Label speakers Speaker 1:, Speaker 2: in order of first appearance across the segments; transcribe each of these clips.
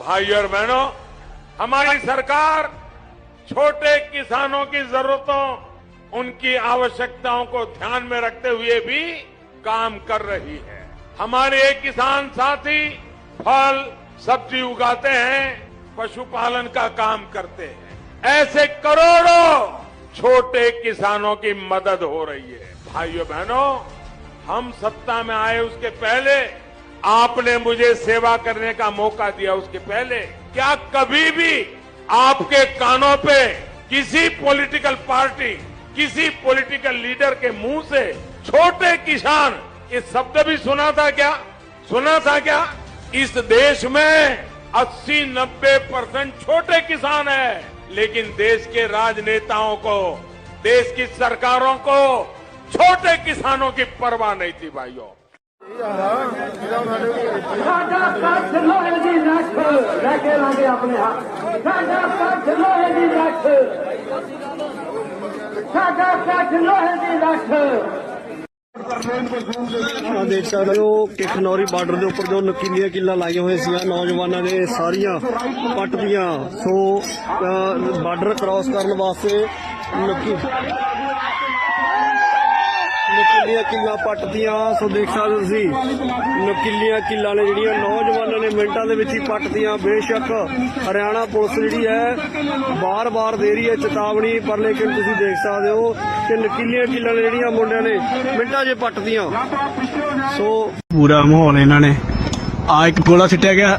Speaker 1: भाई और बहनों, हमारी सरकार छोटे किसानों की जरूरतों, उनकी आवश्यकताओं को ध्यान में रखते हुए भी काम कर रही है। हमारे किसान साथी फल, सब्ज़ी उगाते हैं, पशुपालन का काम करते हैं। ऐसे करोड़ों छोटे किसानों की मदद हो रही है। भाइयों, बहनों, हम सत्ता में आए उसके पहले आपने मुझे सेवा करने का मौका दिया उसके पहले। क्या कभी भी आपके कानों पे किसी पॉलिटिकल पार्टी किसी पॉलिटिकल लीडर के मुँह से छोटे किसान, ये शब्द भी सुना था क्या? सुना था क्या? इस देश में 80-90 परसेंट छोटे किसान है, लेकिन देश के राजनेताओं को, देश की सरकारों को छोटे किसानों की परवाह नहीं थी भाइयों।
Speaker 2: ਸਾਡਾ ਕੱਠ ਲੋਹੇ ਦੀ ਰੱਖ, ਲੈ ਕੇ ਲਾਂਗੇ ਆਪਣੇ ਹੱਥ। ਸਾਡਾ ਕੱਠ ਲੋਹੇ ਦੀ ਰੱਖ। ਸਾਡਾ ਕੱਠ ਲੋਹੇ ਦੀ ਰੱਖ।
Speaker 3: ਆ ਦੇਖ ਸਕਦੇ ਹੋ ਕਿ ਖਨੌਰੀ ਬਾਰਡਰ ਦੇ ਉੱਪਰ ਜੋ ਨਕੀਲੀਆਂ ਕਿੱਲਾਂ ਲਾਈਆਂ ਹੋਈਆਂ ਸੀ ਨੌਜਵਾਨਾਂ ਨੇ ਸਾਰੀਆਂ ਪੱਟਦੀਆਂ ਸੋ ਬਾਰਡਰ ਕ੍ਰਾਸ ਕਰਨ ਵਾਸਤੇ ਨਕੀ ਨਕੀਲੀਆਂ ਕਿੱਲਾਂ ਪੱਟਦੀਆਂ ਸੋ ਦੇਖ ਸਕਦੇ ਹੋ ਤੁਸੀਂ, ਨਕੀਲੀਆਂ ਕਿੱਲਾਂ ਨੇ ਜਿਹੜੀਆਂ ਨੌਜਵਾਨਾਂ ਨੇ ਮਿੰਟਾਂ ਦੇ ਵਿੱਚ ਹੀ ਪੱਟਦੀਆਂ ਬੇਸ਼ੱਕ ਹਰਿਆਣਾ ਪੁਲਿਸ ਜਿਹੜੀ ਹੈ, ਬਾਰ-ਬਾਰ ਦੇ ਰਹੀ ਹੈ ਚੇਤਾਵਨੀ, ਪਰ ਲੇਕਿਨ ਤੁਸੀਂ ਦੇਖ ਸਕਦੇ ਹੋ ਕਿ ਨਕੀਲੀਆਂ ਕਿੱਲਾਂ ਨੇ ਜਿਹੜੀਆਂ ਮੁੰਡਿਆਂ ਨੇ ਮਿੰਟਾਂ 'ਚ ਪੱਟਦੀਆਂ ਸੋ ਪੂਰਾ ਮਾਹੌਲ ਇਹਨਾਂ ਨੇ। ਆ ਇੱਕ ਗੋਲਾ ਸਿੱਟਿਆ ਗਿਆ।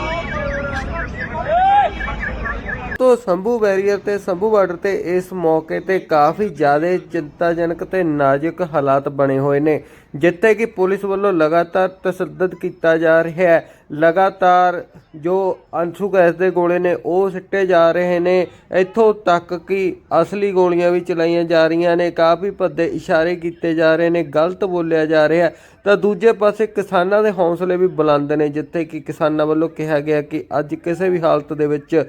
Speaker 4: ਤੋਂ ਸੰਭੂ ਬੈਰੀਅਰ ਤੇ ਸੰਭੂ ਬਾਰਡਰ ਤੇ ਇਸ ਮੌਕੇ ਤੇ ਕਾਫੀ ਜ਼ਿਆਦਾ ਚਿੰਤਾਜਨਕ ਤੇ ਨਾਜ਼ੁਕ ਹਾਲਾਤ ਬਣੇ ਹੋਏ ਨੇ, ਜਿੱਥੇ ਕਿ ਪੁਲਿਸ ਵੱਲੋਂ ਲਗਾਤਾਰ ਤਸੱਦਦ ਕੀਤਾ ਜਾ ਰਿਹਾ ਹੈ। ਲਗਾਤਾਰ ਜੋ ਅੰਸ਼ੂ ਗੈਸ ਦੇ ਗੋਲੇ ਨੇ, ਉਹ ਸਿੱਟੇ ਜਾ ਰਹੇ ਨੇ। ਇੱਥੋਂ ਤੱਕ ਕਿ ਅਸਲੀ ਗੋਲੀਆਂ ਵੀ ਚਲਾਈਆਂ ਜਾ ਰਹੀਆਂ ਨੇ, ਕਾਫੀ ਭੱਦੇ ਇਸ਼ਾਰੇ ਕੀਤੇ ਜਾ ਰਹੇ ਨੇ, ਗਲਤ ਬੋਲਿਆ ਜਾ ਰਿਹਾ ਤਾਂ ਦੂਜੇ ਪਾਸੇ ਕਿਸਾਨਾਂ ਦੇ ਹੌਸਲੇ ਵੀ ਬੁਲੰਦ ਨੇ, ਜਿੱਥੇ ਕਿ ਕਿਸਾਨਾਂ ਵੱਲੋਂ ਕਿਹਾ ਗਿਆ ਕਿ ਅੱਜ ਕਿਸੇ ਵੀ ਹਾਲਤ ਦੇ ਵਿੱਚ